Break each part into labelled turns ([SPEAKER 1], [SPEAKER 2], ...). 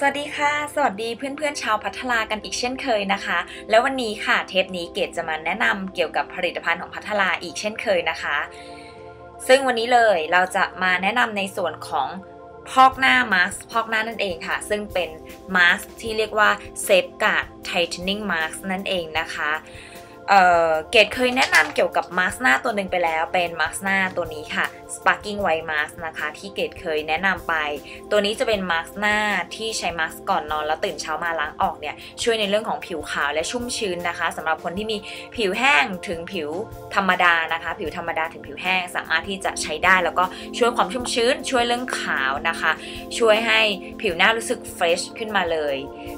[SPEAKER 1] สวัสดีค่ะ สวัสดีเพื่อนๆชาวพัทลากันอีกเช่นเคยนะคะ แล้ววันนี้ค่ะเทปนี้เกดจะมาแนะนำเกี่ยวกับผลิตภัณฑ์ของพัทลาอีกเช่นเคยนะคะ ซึ่งวันนี้เลยเราจะมาแนะนำในส่วนของพอกหน้ามาสก์พอกหน้านั่นเองค่ะ ซึ่งเป็นมาสก์ที่เรียกว่าเซฟการ์ดไทเทนิ่งมาสก์นั่นเองนะคะ เกดเคยแนะนำเกี่ยวกับมาสก์หน้าตัวหนึ่งไปแล้ว เป็นมาสก์หน้าตัวนี้ค่ะ Sparking White Mask นะคะ ที่เกดเคยแนะนำไป ตัวนี้จะเป็นมาสก์หน้าที่ใช้มาสก์ก่อนนอนแล้วตื่นเช้ามาล้างออกเนี่ยช่วยในเรื่องของผิวขาวและชุ่มชื้นนะคะสำหรับคนที่มีผิวแห้งถึงผิวธรรมดานะคะ ผิวธรรมดาถึงผิวแห้งสามารถที่จะใช้ได้แล้วก็ช่วยความชุ่มชื้น ช่วยเรื่องขาวนะคะ ช่วยให้ผิวหน้ารู้สึกเฟรชขึ้นมาเลย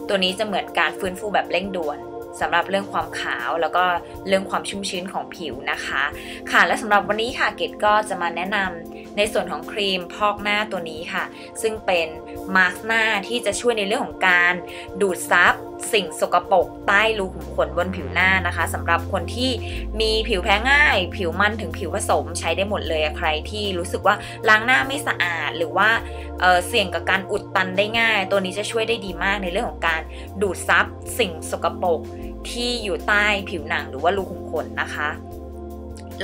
[SPEAKER 1] ตัวนี้จะเหมือนการฟื้นฟูแบบเร่งด่วน สำหรับเรื่องความขาวแล้วก็เรื่องความชุ่มชื้นของผิวนะคะ ค่ะและสำหรับวันนี้ค่ะเกดก็จะมาแนะนำ ในส่วนของครีมพอกหน้าตัวนี้ค่ะ ซึ่งเป็นมาสก์หน้าที่จะช่วยในเรื่องของการดูดซับสิ่งสกปรกใต้รูขุมขนบนผิวหน้านะคะสำหรับคนที่มีผิวแพ้ง่าย ผิวมันถึงผิวผสมใช้ได้หมดเลยใครที่รู้สึกว่าล้างหน้าไม่สะอาดหรือว่าเเสี่ยงกับการอุดตันได้ง่าย ตัวนี้จะช่วยได้ดีมากในเรื่องของการดูดซับสิ่งสกปรกที่อยู่ใต้ผิวหนังหรือว่ารูขุมขนนะคะ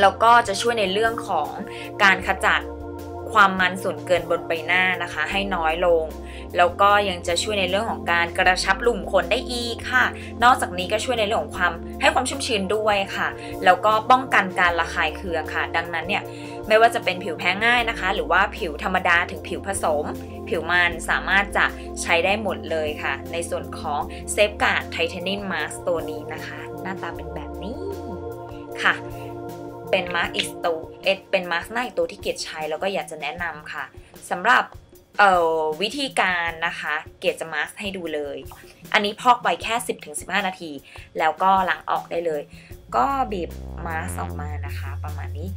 [SPEAKER 1] แล้วก็จะช่วยในเรื่องของการขจัด ความมันส่วนเกินบนใบหน้านะคะ ให้น้อยลง แล้วก็ยังจะช่วยในเรื่องของการกระชับหลุมขนได้อีกค่ะ นอกจากนี้ก็ช่วยในเรื่องของความให้ความชุ่มชื้นด้วยค่ะ แล้วก็ป้องกันการระคายเคืองค่ะ ดังนั้นเนี่ยไม่ว่าจะเป็นผิวแพ้ง่ายนะคะ หรือว่าผิวธรรมดาถึงผิวผสม ผิวมันสามารถจะใช้ได้หมดเลยค่ะ ในส่วนของเซฟการ์ดไทเทเนียมมาสตัวนี้นะคะ หน้าตาเป็นแบบนี้ค่ะ เป็นมาสอีกตัวเอ็ดเป็นมาสหน้าอีกตัวที่เกดใช้แล้วก็อยากจะแนะนำค่ะสำหรับวิธีการนะคะ เกดจะมาสให้ดูเลย อันนี้พอกไปแค่ 10-15 นาที แล้วก็ล้างออกได้เลย ก็บีบมาสออกมานะคะ ประมาณนี้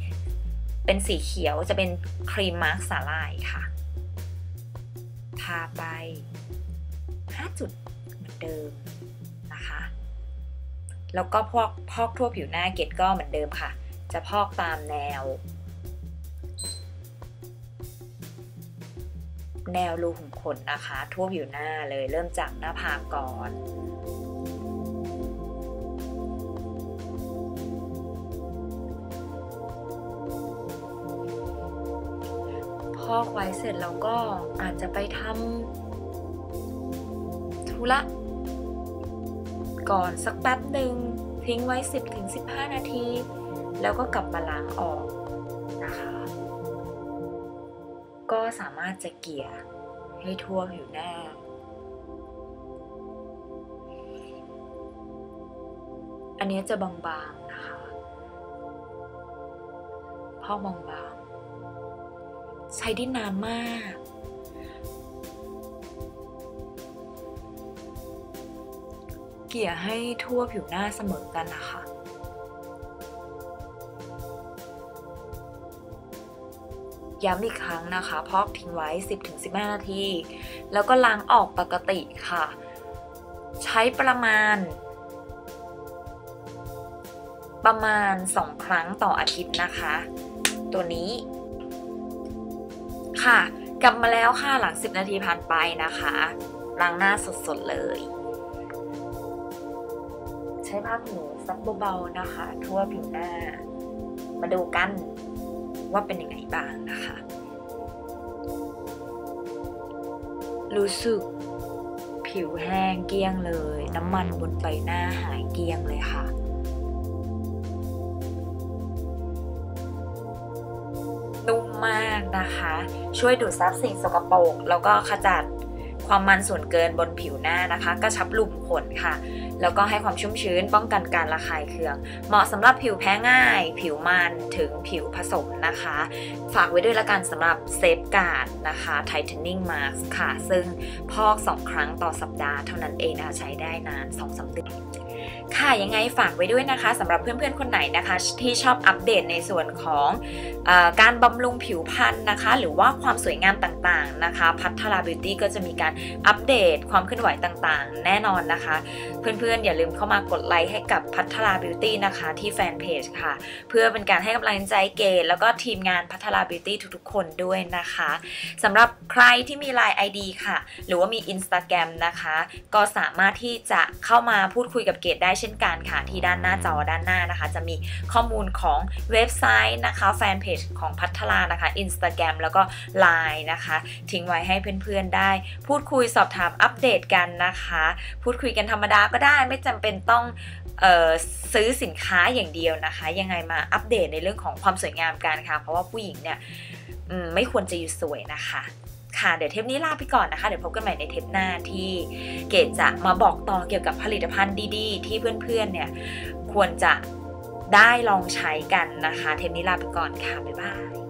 [SPEAKER 1] เป็นสีเขียวจะเป็นครีมมาร์กสาลายค่ะ ทาไป 5 จุดเหมือนเดิมนะคะ แล้วก็พอกพอกทั่วผิวหน้าเกตก็เหมือนเดิมค่ะ จะพอกตามแนว แนวรูขุมขนนะคะ ทั่วผิวหน้าเลยเริ่มจากหน้าผากก่อนพอกไว้เสร็จแล้วก็อาจจะไปทำธุระก่อนสักแป๊บหนึ่งทิ้งไว้ 10-15 นาที แล้วก็กลับมาล้างออกนะคะ ก็สามารถจะเกี่ยให้ทั่วผิวหน้า อันนี้จะบางๆนะคะพอกบางๆ ใช้ได้นานมากเกี่ยให้ทั่วผิวหน้าเสมอกันนะคะ ย้ำอีกครั้งนะคะ พอกทิ้งไว้ 10-15 นาที แล้วก็ล้างออกปกติค่ะ ใช้ประมาณ ประมาณ 2 ครั้งต่ออาทิตย์นะคะ ตัวนี้ค่ะ กลับมาแล้วค่ะหลัง 10 นาทีผ่านไปนะคะล้างหน้าสดๆเลย ใช้ผ้าขนหนูซับเบาๆนะคะ ทั่วผิวหน้า มาดูกัน ว่าเป็นยังไงบ้างนะคะ รู้สึกผิวแห้งเกลี้ยงเลย น้ำมันบนใบหน้าหายเกลี้ยงเลยค่ะ นุ่มมากนะคะ ช่วยดูดซับสิ่งสกปรกแล้วก็ขจัด ความมันส่วนเกินบนผิวหน้านะคะกระชับหลุมขนค่ะ แล้วก็ให้ความชุ่มชื้นป้องกันการระคายเคือง เหมาะสำหรับผิวแพ้ง่าย ผิวมันถึงผิวผสมนะคะ ฝากไว้ด้วยละกันสำหรับเซฟการ์ดนะคะ Tightening Mask ค่ะ ซึ่งพอก 2 ครั้งต่อสัปดาห์เท่านั้นเองนะคะใช้ได้นาน 2-3เดือน ค่ะยังไงฝากไว้ด้วยนะคะสำหรับเพื่อนๆคนไหนนะคะ ที่ชอบอัปเดตในส่วนของอการบำรุงผิวพรรณนะคะ หรือว่าความสวยงามต่างๆนะคะ พัทราบิวตี้ก็จะมีการอัปเดตความเคลื่อนไหวต่างๆ แน่นอนนะคะ เพื่อนๆอย่าลืมเข้ามากดไลค์ให้กับพัทราบิวตี้นะคะที่แฟนเพจค่ะ เพื่อเป็นการให้กำลังใจเกดแล้วก็ทีมงานพัทราบิวตี้ทุกๆ คนด้วยนะคะสำหรับใครที่มี Line ID ค่ะ หรือว่ามี Instagram นะคะ ก็สามารถที่จะเข้ามาพูดคุยกับเกดได้เช่นกันค่ะ ที่ด้านหน้าจอด้านหน้านะคะ จะมีข้อมูลของเว็บไซต์นะคะแฟนเพจของพัทรานะคะ Instagram แล้วก็ Line นะคะ ทิ้งไว้ให้เพื่อนๆได้ พูดคุยสอบถามอัปเดตกันนะคะ พูดคุยกันธรรมดาก็ได้ไม่จำเป็นต้องซื้อสินค้าอย่างเดียวนะคะ ยังไงมาอัปเดตในเรื่องของความสวยงามกันค่ะ เพราะว่าผู้หญิงเนี่ยไม่ควรจะอยู่สวยนะคะ ค่ะ เดี๋ยวเทปนี้ลาไปก่อนนะคะ เดี๋ยวพบกันใหม่ในเทปหน้าที่เกดจะมาบอกต่อเกี่ยวกับผลิตภัณฑ์ดีๆ ที่เพื่อนๆเนี่ยควรจะได้ลองใช้กันนะคะ เทปนี้ลาไปก่อนค่ะ บ๊ายบาย